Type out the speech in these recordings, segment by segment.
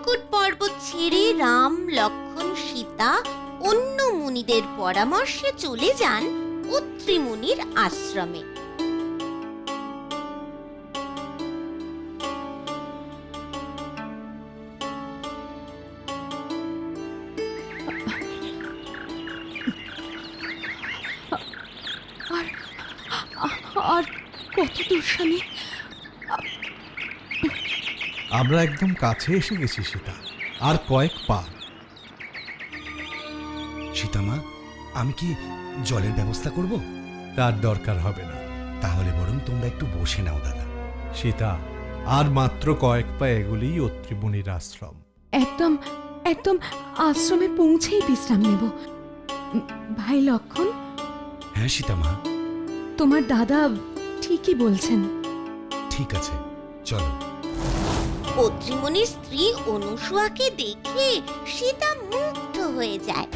চিত্রকূট পর্বত ছেড়ে রাম, লক্ষণ, সীতা, অন্য মুনিদের পরামর্শে চলে যান মুনির আশ্রমে। আর কত দূর স্বামী? আমরা একদম কাছে এসে গেছি সীতা। আর কয়েক পা। সীতামা আমি কি জলের ব্যবস্থা করব? তার দরকার হবে না। তাহলে বরং তোমরা একটু বসে নাও দাদা। সীতা আর মাত্র কয়েক পা এগুলিই অত্রিমুনির আশ্রম। একদম একদম আশ্রমে পৌঁছেই বিশ্রাম নেব। ভাই লক্ষণ? হ্যাঁ সীতামা তোমার দাদা ঠিকই বলছেন। ঠিক আছে চলো। অত্রিমণির স্ত্রী অনুসুয়াকে দেখে সীতা মুগ্ধ হয়ে যায়।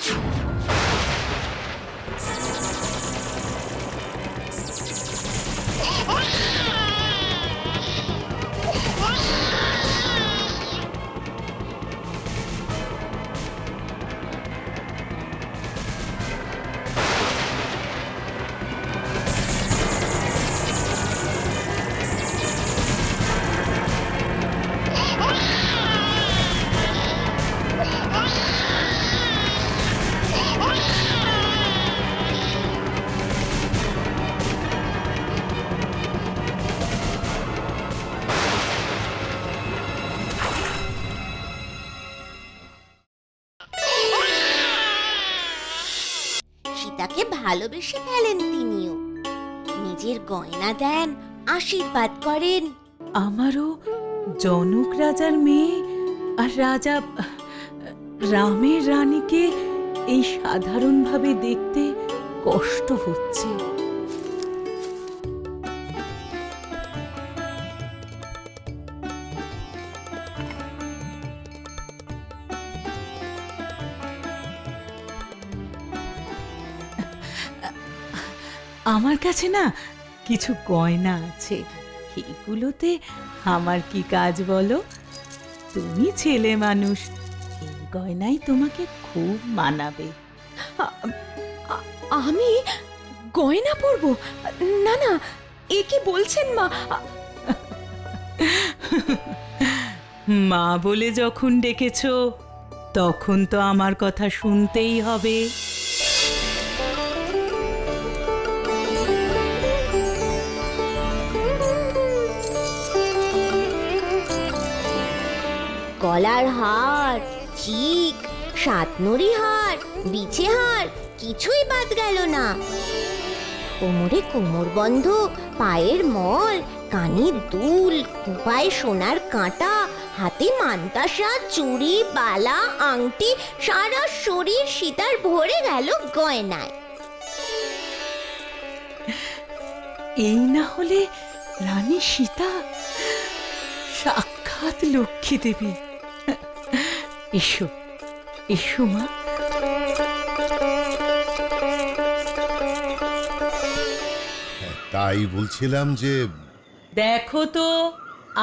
ভালোবেসে ফেলেন তিনিও। নিজের গয়না দেন, আশীর্বাদ করেন। আমারও জনক রাজার মেয়ে আর রাজা, রামের রানীকে এই সাধারণভাবে দেখতে কষ্ট হচ্ছে। আমার কাছে না কিছু গয়না আছে। এগুলোতে আমার কি কাজ বলো? তুমি ছেলে মানুষ এই গয়নাই তোমাকে খুব মানাবে। আমি গয়না পরব? না না এ কি বলছেন মা? মা বলে যখন ডেকেছো তখন তো আমার কথা শুনতেই হবে। গলার হার, চিক সাতনরি হার, বিছে হার, কিছুই বাদ গেল না। কোমরে কোমর বন্ধ, পায়ের মল, কানে দুল পায়ে সোনার কাঁটা, হাতে মান্তাসা, চুড়ি, বালা, আংটি, সারা শরীর সীতার ভরে গেল গয়নায়। এই না হলে রানী সীতা সাক্ষাৎ লক্ষ্মী দেবী। এসো এসো মা। তাই বলছিলাম যে দেখো তো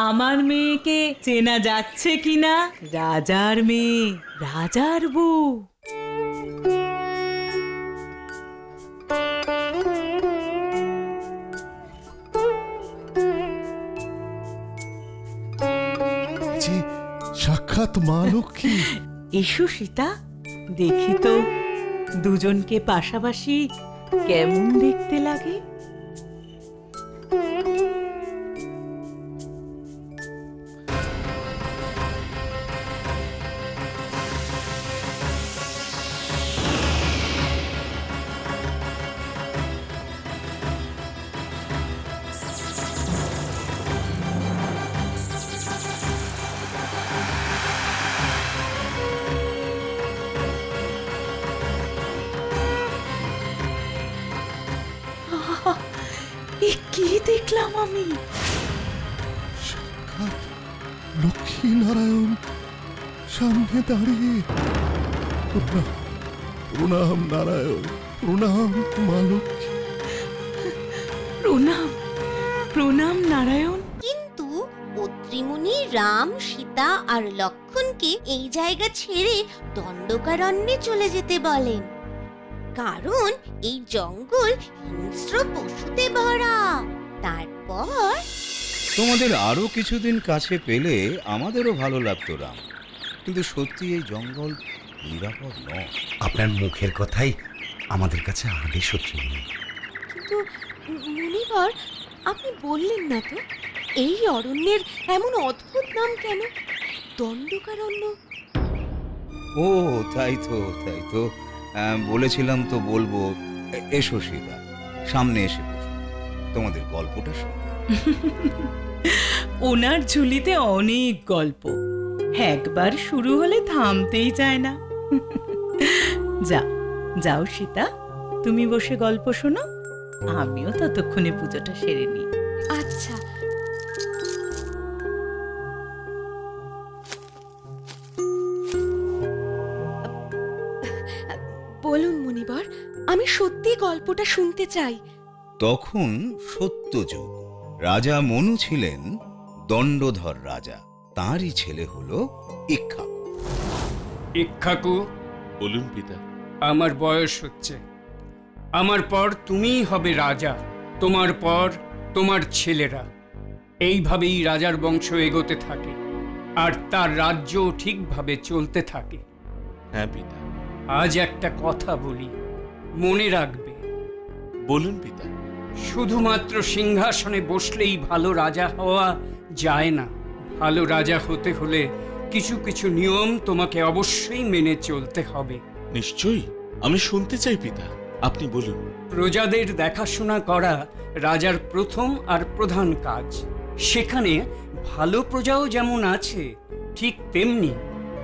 আমার মেয়েকে চেনা যাচ্ছে কিনা? রাজার মেয়ে রাজার বউ। সাক্ষাৎ মা লক্ষ্মী। এসো সীতা দেখি তো দুজনকে পাশাপাশি কেমন দেখতে লাগে। আমি। সাক্ষাৎ লক্ষ্মী নারায়ণ সামনে দাঁড়িয়ে। প্রণাম প্রণাম নারায়ণ প্রণাম মা লক্ষ্মী। প্রণাম প্রণাম নারায়ণ। কিন্তু অত্রিমুনি রাম সীতা আর লক্ষণকে এই জায়গা ছেড়ে দণ্ডকারণ্যে চলে যেতে বলেন। কারণ এই জঙ্গল হিংস্র পশুতে ভরা। তারপর? তোমাদের আরও কিছুদিন কাছে পেলে আমাদেরও ভালো লাগতো রাম। কিন্তু সত্যি এই জঙ্গল নিরাপদ নয়। আপনার মুখের কথাই আমাদের কাছে আদেশ নেই কিন্তু মুনিবর আপনি বললেন না তো এই অরণ্যের এমন অদ্ভুত নাম কেন? দণ্ডকারণ্য। ও তাই তো তাই তো। বলেছিলাম তো বলব। এসো সীতা সামনে এসে তোমাদের গল্পটা শোনো। ওনার ঝুলিতে অনেক গল্প। একবার শুরু হলে থামতেই চায় না। যা যাও সীতা তুমি বসে গল্প শোনো আমিও ততক্ষণে পুজোটা সেরে নিই। আচ্ছা। বলুন মুনিবর আমি সত্যি গল্পটা শুনতে চাই। তখন সত্যযুগ রাজা মনু ছিলেন দণ্ডধর রাজা। তাঁরই ছেলে হল ইক্ষাকু। ইক্ষাকু? বলুন পিতা। আমার বয়স হচ্ছে। আমার পর তুমিই হবে রাজা তোমার পর তোমার ছেলেরা। এইভাবেই রাজার বংশ এগোতে থাকে আর তার রাজ্য ঠিকভাবে চলতে থাকে। হ্যাঁ পিতা। আজ একটা কথা বলি মনে রাখবে। বলুন পিতা। শুধুমাত্র সিংহাসনে বসলেই ভালো রাজা হওয়া যায় না। ভালো রাজা হতে হলে কিছু কিছু নিয়ম তোমাকে অবশ্যই মেনে চলতে হবে। নিশ্চয়ই। আমি শুনতে চাই পিতা। আপনি বলুন। প্রজাদের দেখাশোনা করা রাজার প্রথম আর প্রধান কাজ। সেখানে ভালো প্রজাও যেমন আছে ঠিক তেমনি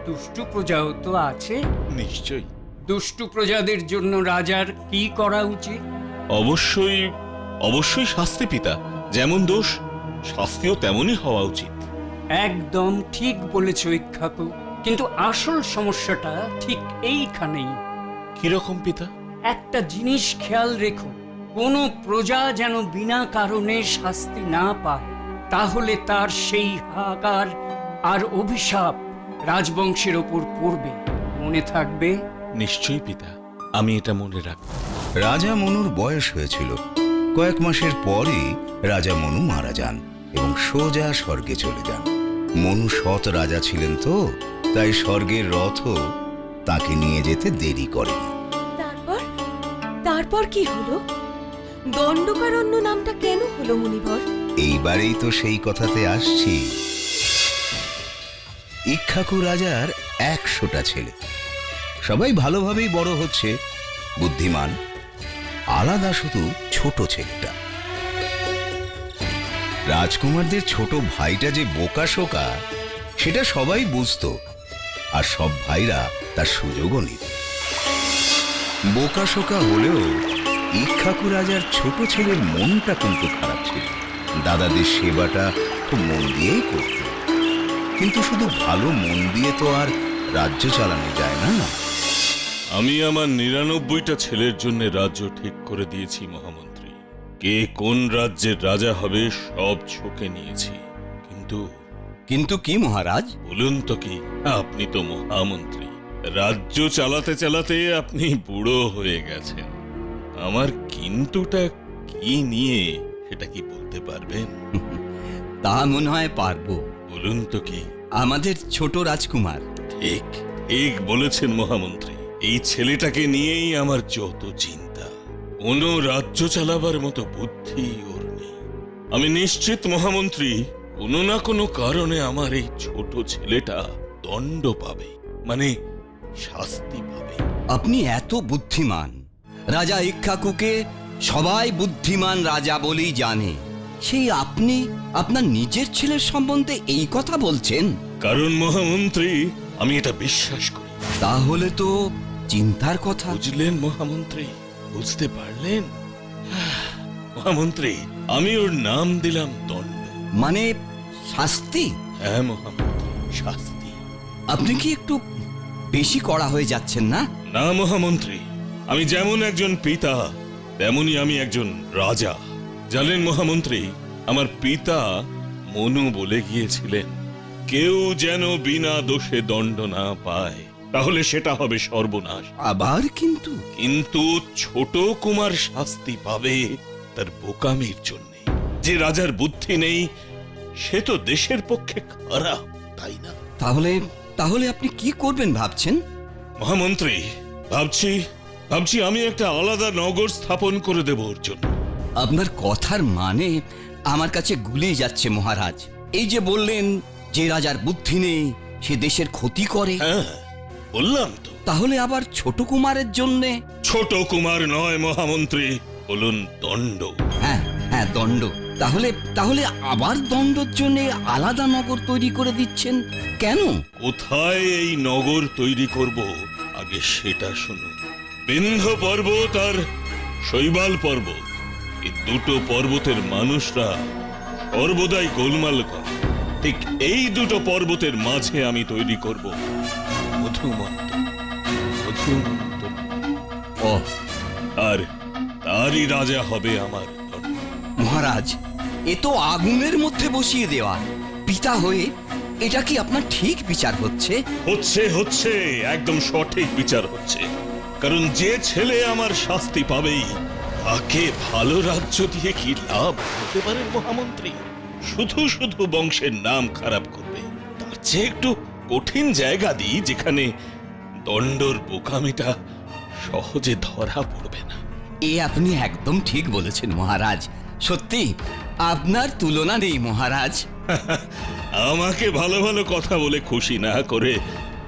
দুষ্টু প্রজাও তো আছে। নিশ্চয়ই। দুষ্টু প্রজাদের জন্য রাজার কি করা উচিত? অবশ্যই অবশ্যই শাস্তি পিতা যেমন দোষ শাস্তিও তেমনই হওয়া উচিত। একদম ঠিক বলেছ ইক্ষাকু কিন্তু আসল সমস্যাটা ঠিক এইখানেই। কীরকম পিতা? একটা জিনিস খেয়াল রেখো কোনো প্রজা যেন বিনা কারণে শাস্তি না পায় তাহলে তার সেই হাহাকার আর অভিশাপ রাজবংশের ওপর পড়বে। মনে থাকবে? নিশ্চয়ই পিতা আমি এটা মনে রাখব। রাজা মনুর বয়স হয়েছিল। কয়েক মাসের পরই রাজা মনু মারা যান এবং সোজা স্বর্গে চলে যান। মনু সৎ রাজা ছিলেন তো তাই স্বর্গের রথও তাকে নিয়ে যেতে দেরি করেনি। তারপর? তারপর কি হলো? দণ্ডকারণ্য নামটা কেন হলো মুনিবর এইবারেই তো সেই কথাতে আসছি। ইক্ষাকু রাজার একশোটা ছেলে। সবাই ভালোভাবেই বড় হচ্ছে বুদ্ধিমান। আলাদা শুধু ছোট ছেলেটা। রাজকুমারদের ছোট ভাইটা যে বোকা শোকা, সেটা সবাই বুঝতো, আর সব ভাইরা তার সুযোগও নিত। বোকা শোকা হলেও ইক্ষাকু রাজার ছোট ছেলের মনটা কিন্তু খারাপ ছিল। দাদাদের সেবাটা খুব মন দিয়েই করত কিন্তু শুধু ভালো মন দিয়ে তো আর রাজ্য চালানো যায় না না। আমি আমার নিরানব্বইটা ছেলের জন্য রাজ্য ঠিক করে দিয়েছি মহামন্ত্রী। কে কোন রাজ্যের রাজা হবে সব ঝুঁকে নিয়েছি। কিন্তু কিন্তু কি মহারাজ? বলুন তো কি আপনি তো মহামন্ত্রী। রাজ্য চালাতে চালাতে আপনি বুড়ো হয়ে গেছেন। আমার কিন্তুটা কি নিয়ে সেটা কি বলতে পারবেন? তা মনে হয় পারব। বলুন তো কি। আমাদের ছোট রাজকুমার। ঠিক ঠিক বলেছেন মহামন্ত্রী। এই ছেলেটাকে নিয়েই আমার যত চিন্তা। কোনো রাজ্য চালাবার মতো বুদ্ধি ওর নেই। আমি নিশ্চিত মহামন্ত্রী কোনো না কোনো কারণে আমার এই ছোট ছেলেটা দণ্ড পাবে মানে শাস্তি পাবে। আপনি এত বুদ্ধিমান। রাজা ইক্ষাকুকে সবাই বুদ্ধিমান রাজা বলেই জানে। সেই আপনি আপনার নিজের ছেলের সম্বন্ধে এই কথা বলছেন? কারণ মহামন্ত্রী আমি এটা বিশ্বাস করি। তাহলে তো চিন্তার কথা? বুঝলেন মহামন্ত্রী বুঝতে পারলেন? মহামন্ত্রী আমি ওর নাম দিলাম দণ্ড। মানে শাস্তি? হ্যাঁ মহামন্ত্রী শাস্তি। আপনি কি একটু বেশি করা হয়ে যাচ্ছেন না? না মহামন্ত্রী আমি যেমন একজন পিতা তেমনি আমি একজন রাজা। জানেন মহামন্ত্রী আমার পিতা মনু বলে গিয়েছিলেন কেউ যেন বিনা দোষে দণ্ড না পায়। তাহলে সেটা হবে সর্বনাশ। আবার কিন্তু? কিন্তু ছোট কুমার শাস্তি পাবে তার বোকামির জন্য। যে রাজার বুদ্ধি নেই সে তো দেশের পক্ষে খারাপ তাই না? তাহলে তাহলে আপনি কি করবেন ভাবছেন? মহামন্ত্রী ভাবছি ভাবছি আমি একটা আলাদা নগর স্থাপন করে দেব ওর জন্য। আপনার কথার মানে আমার কাছে গুলিয়ে যাচ্ছে মহারাজ। এই যে বললেন যে রাজার বুদ্ধি নেই সে দেশের ক্ষতি করে। হ্যাঁ। বললাম তো। তাহলে আবার ছোট কুমারের জন্যে? ছোট কুমার নয় মহামন্ত্রী। বলুন দণ্ড। হ্যাঁ হ্যাঁ দণ্ড। তাহলে তাহলে আবার দণ্ডর জন্য আলাদা নগর তৈরি করে দিচ্ছেন কেন? কোথায় এই নগর তৈরি করব? আগে সেটা শুনুন। বিন্ধ পর্বত আর শৈবাল পর্বত। এই দুটো পর্বতের মানুষরা সর্বদাই গোলমাল করে। ঠিক এই দুটো পর্বতের মাঝে আমি তৈরি করব ও আর তারই রাজা হবে আমার মহারাজ এ তো আগুনের মধ্যে বসিয়ে দেওয়া। পিতা হয়ে এটা কি আপনার ঠিক বিচার হচ্ছে? হচ্ছে হচ্ছে একদম সঠিক বিচার হচ্ছে। কারণ যে ছেলে আমার শাস্তি পাবেই তাকে ভালো রাজ্য দিয়ে কি লাভ হতে পারে মহামন্ত্রী? শুধু শুধু বংশের নাম খারাপ করবে। তার চেয়ে একটু কঠিন জায়গা দিই যেখানে দণ্ডর বোকামিটা সহজে ধরা পড়বে না। এ আপনি একদম ঠিক বলেছেন মহারাজ। সত্যি আপনার তুলনা নেই মহারাজ। আমাকে ভালো ভালো কথা বলে খুশি না করে।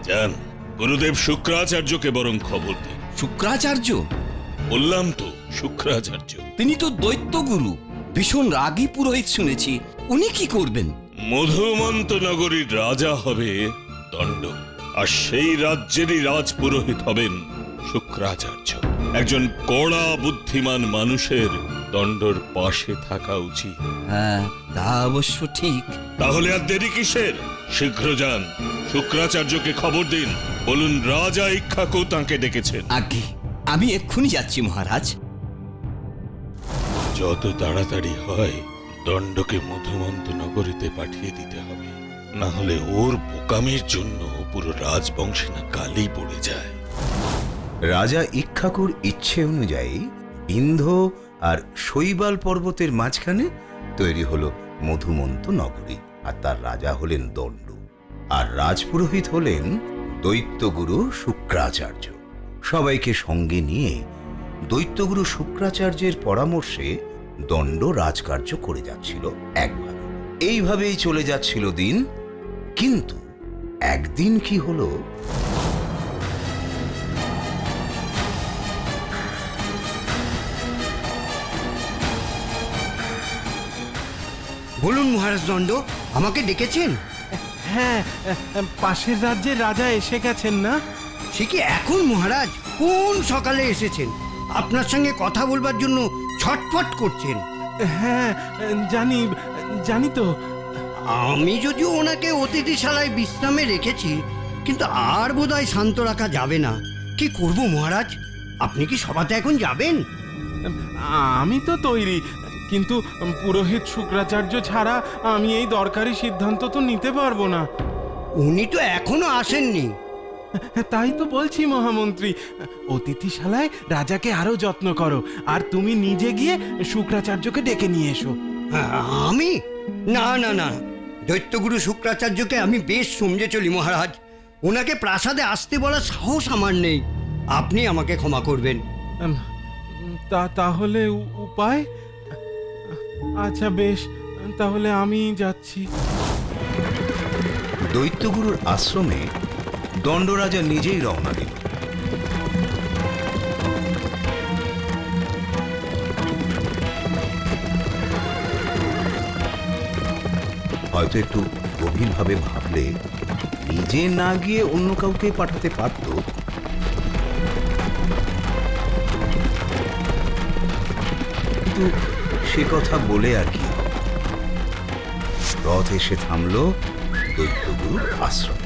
যান গুরুদেব শুক্রাচার্যকে বরং খবর দিন। শুক্রাচার্য? বললাম তো শুক্রাচার্য। তিনি তো দৈত্য গুরু ভীষণ রাগী পুরোহিত শুনেছি। উনি কি করবেন? মধুমন্ত নগরীর রাজা হবে। দণ্ড আর সেই রাজ্যেরই রাজপুরোহিত হবেন শুক্রাচার্য। একজন কড়া বুদ্ধিমান মানুষের দণ্ডর পাশে থাকা উচিত। হ্যাঁ তা অবশ্য ঠিক। তাহলে আর দেরি কিসের? শীঘ্র যান। শুক্রাচার্যকে খবর দিন। বলুন রাজা ইক্ষাকু তাঁকে ডেকেছেন। আগে আমি এক্ষুনি যাচ্ছি মহারাজ। যত তাড়াতাড়ি হয় দণ্ডকে মধুমন্ত নগরীতে পাঠিয়ে দিতে হবে। না হলে ওর বোকামের জন্য পুরো রাজবংশে না কালি পড়ে যায়। রাজা ইক্ষাকুর ইচ্ছে অনুযায়ী বিন্ধ আর শৈবাল পর্বতের মাঝখানে তৈরি হলো মধুমন্ত নগরী, আর তার রাজা হলেন দণ্ড। আর রাজপুরোহিত হলেন দৈত্যগুরু শুক্রাচার্য। সবাইকে সঙ্গে নিয়ে দৈত্যগুরু শুক্রাচার্যের পরামর্শে দণ্ড রাজকার্য করে যাচ্ছিল একভাবে এইভাবেই চলে যাচ্ছিল দিন কিন্তু একদিন কি হলো? বলুন মহারাজ দণ্ড আমাকে ডেকেছেন? হ্যাঁ পাশের রাজ্যের রাজা এসে গেছেন না? সে কি এখন মহারাজ কোন সকালে এসেছেন? আপনার সঙ্গে কথা বলবার জন্য ছটফট করছেন। হ্যাঁ জানি জানি তো আমি যদিও ওনাকে অতিথিশালায় বিশ্রামে রেখেছি কিন্তু আর বোধহয় শান্ত রাখা যাবে না। কি করব মহারাজ? আপনি কি সভাতে এখন যাবেন? আমি তো তৈরি কিন্তু পুরোহিত শুক্রাচার্য ছাড়া আমি এই দরকারি সিদ্ধান্ত তো নিতে পারব না। উনি তো এখনও আসেননি। তাই তো বলছি মহামন্ত্রী অতিথিশালায় রাজাকে আরও যত্ন করো আর তুমি নিজে গিয়ে শুক্রাচার্যকে ডেকে নিয়ে এসো। আমি? না না না দৈত্যগুরু শুক্রাচার্যকে আমি বেশ সমঝে চলি মহারাজ। ওনাকে প্রাসাদে আসতে বলার সাহস আমার নেই। আপনি আমাকে ক্ষমা করবেন। তা তাহলে উপায়? আচ্ছা বেশ। তাহলে আমি যাচ্ছি। দৈত্যগুরুর আশ্রমে দণ্ডরাজা নিজেই রওনা দিল হয়তো একটু গভীরভাবে ভাবলে নিজে না গিয়ে অন্য কাউকে পাঠাতে পারত। কিন্তু সে কথা বলে আর কি রথ এসে থামলো দৈত্যগুরুর আশ্রম।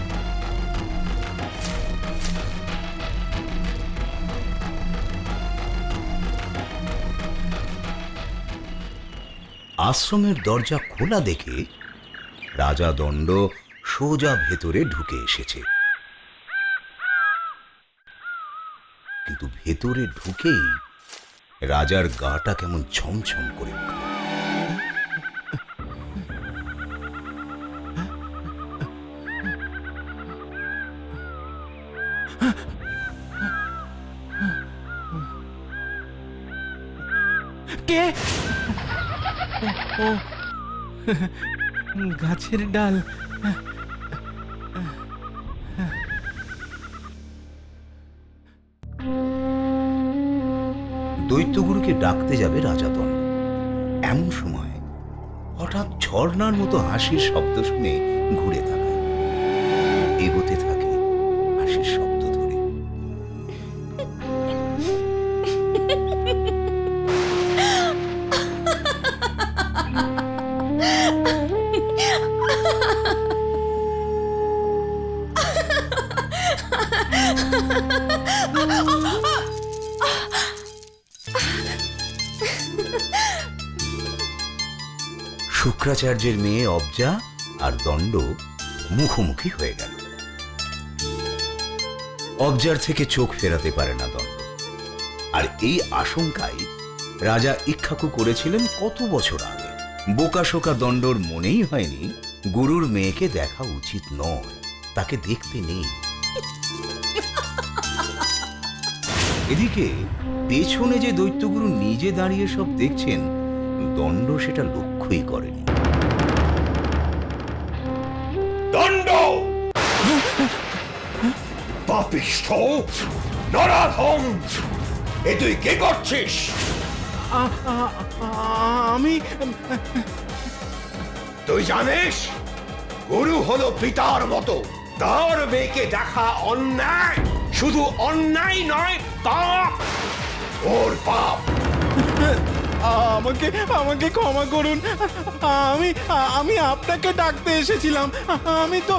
আশ্রমের দরজা খোলা দেখে রাজা দণ্ড সোজা ভেতরে ঢুকে এসেছে। কিন্তু ভেতরে ঢুকেই রাজার গাটা কেমন ছমছম করে উঠল। কে? গাছের ডাল। দৈত্যগুরুকে ডাকতে যাবে রাজা দণ্ড এমন সময় হঠাৎ ঝর্ণার মতো হাসির শব্দ শুনে ঘুরে তাকায়। শুক্রাচার্যের মেয়ে অবজা আর দণ্ড মুখোমুখি হয়ে গেল। অবজার থেকে চোখ ফেরাতে পারে না দণ্ড। আর এই আশঙ্কায় রাজা ইক্ষাকু করেছিলেন কত বছর আগে। বোকাশোকা দণ্ডর মনেই হয়নি গুরুর মেয়েকে দেখা উচিত নয়, তাকে দেখতে নেই। এদিকে পেছনে যে দৈত্যগুরু নিজে দাঁড়িয়ে সব দেখছেন দণ্ড সেটা লক্ষ্যই করেনি। দণ্ড! পাপিষ্ঠ নরাধম এ তুই কে করছিস? আমি তুই জানিস গুরু হলো পিতার মতো তার মেয়েকে দেখা অন্যায় শুধু অন্যায় নয় পাপ! ওর পাপ আমাকে আমাকে ক্ষমা করুন। আমি আমি আপনাকে ডাকতে এসেছিলাম। আমি তো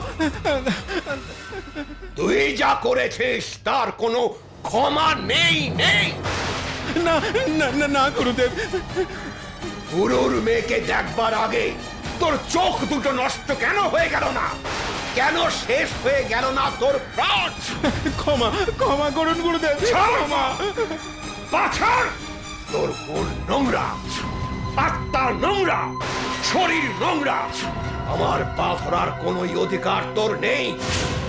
তুই যা করেছিস তার কোনো ক্ষমা নেই নেই। না না না না গুরুদেব। গুরুর মেয়েকে দেখবার আগে তোর চোখ দুটো নষ্ট কেন হয়ে গেল না? কেন শেষ হয়ে গেল না তোর প্রাণ? ক্ষমা ক্ষমা করুন গুরুদেব। ক্ষমা। পাছার তোর মন নোংরা আত্মা নোংরা শরীর নোংরা। আমার পা ধরার কোন অধিকার তোর নেই।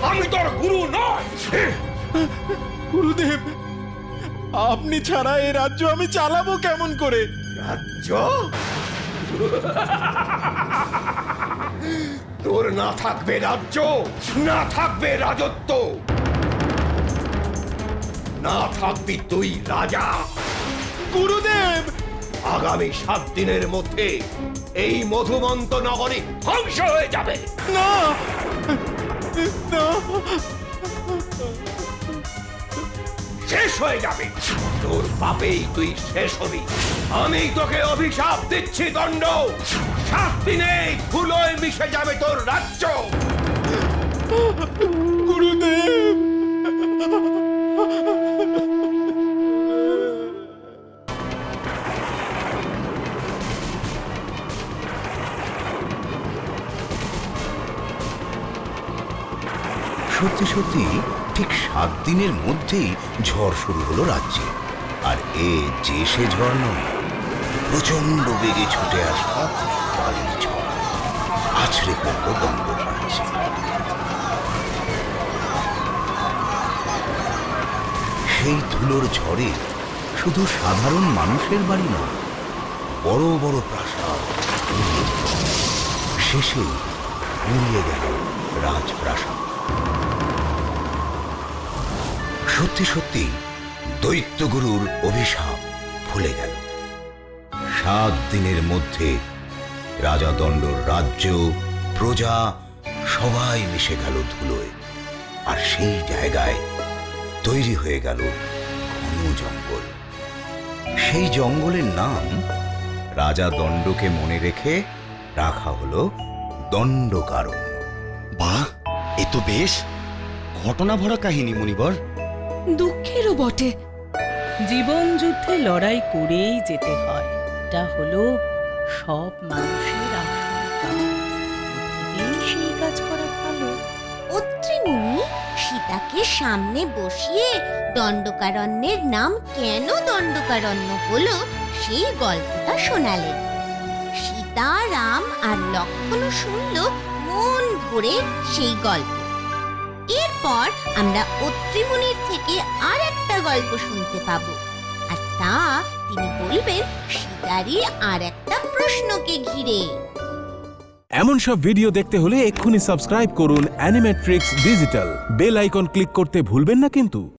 আমি তোর গুরু নয় গুরুদেব আপনি ছাড়া এই রাজ্য আমি চালাবো কেমন করে? রাজ্য? তোর না থাকবে রাজ্য না থাকবে রাজত্ব। না থাকবি তুই রাজা। গুরুদেব! আগামী সাত দিনের মধ্যে এই মধুমন্ত নগরী ধ্বংস হয়ে যাবে। না! শেষ হয়ে যাবে। তোর পাপেই তুই শেষ হবি। আমি তোকে অভিশাপ দিচ্ছি দণ্ড। সাত দিনে ধুলোয় মিশে যাবে তোর রাজ্য। সত্যি সত্যি ঠিক সাত দিনের মধ্যেই ঝড় শুরু হলো রাজ্যে। আর এ যে সে ঝড় নয় প্রচণ্ড বেগে ছুটে আসা বালির ঝড়। আছড়ে পড়ল রাজ্যে সেই ধুলোর ঝড়ে শুধু সাধারণ মানুষের বাড়ি নয়, বড় বড় প্রাসাদ শেষে উড়িয়ে গেল রাজপ্রাসাদ। সত্যি সত্যি দৈত্যগুরুর অভিশাপ ভুলে গেল। সাত দিনের মধ্যে রাজা দণ্ডর রাজ্য প্রজা সবাই মিশে গেল ধুলোয়, আর সেই জায়গায় তৈরি হয়ে গেল ঘন জঙ্গল। সেই জঙ্গলের নাম রাজা দণ্ডকে মনে রেখে রাখা হলো দণ্ডকারণ্য। বাহ, এ তো বেশ। ঘটনা ভরা কাহিনী, মনিবর। দুঃখেরও বটে। জীবন যুদ্ধে লড়াই করেই যেতে হয়। এটা হলো সব মানুষের সীতাকে সামনে বসিয়ে দণ্ডকারণ্যের নাম কেন দণ্ডকারণ্য হলো সেই গল্পটা শোনালেন। সীতা রাম আর লক্ষণ শুনল মন ভরে সেই গল্প। এরপর আমরা অত্রিমুনির থেকে আর একটা গল্প শুনতে পাবো। আর তা তিনি বলবেন সীতারই আর একটা প্রশ্নকে ঘিরে। এমন সব ভিডিও দেখতে হলে এক্ষুনি সাবস্ক্রাইব করুন Animetrix digital. Bell icon click করতে ভুলবেন না কিন্তু।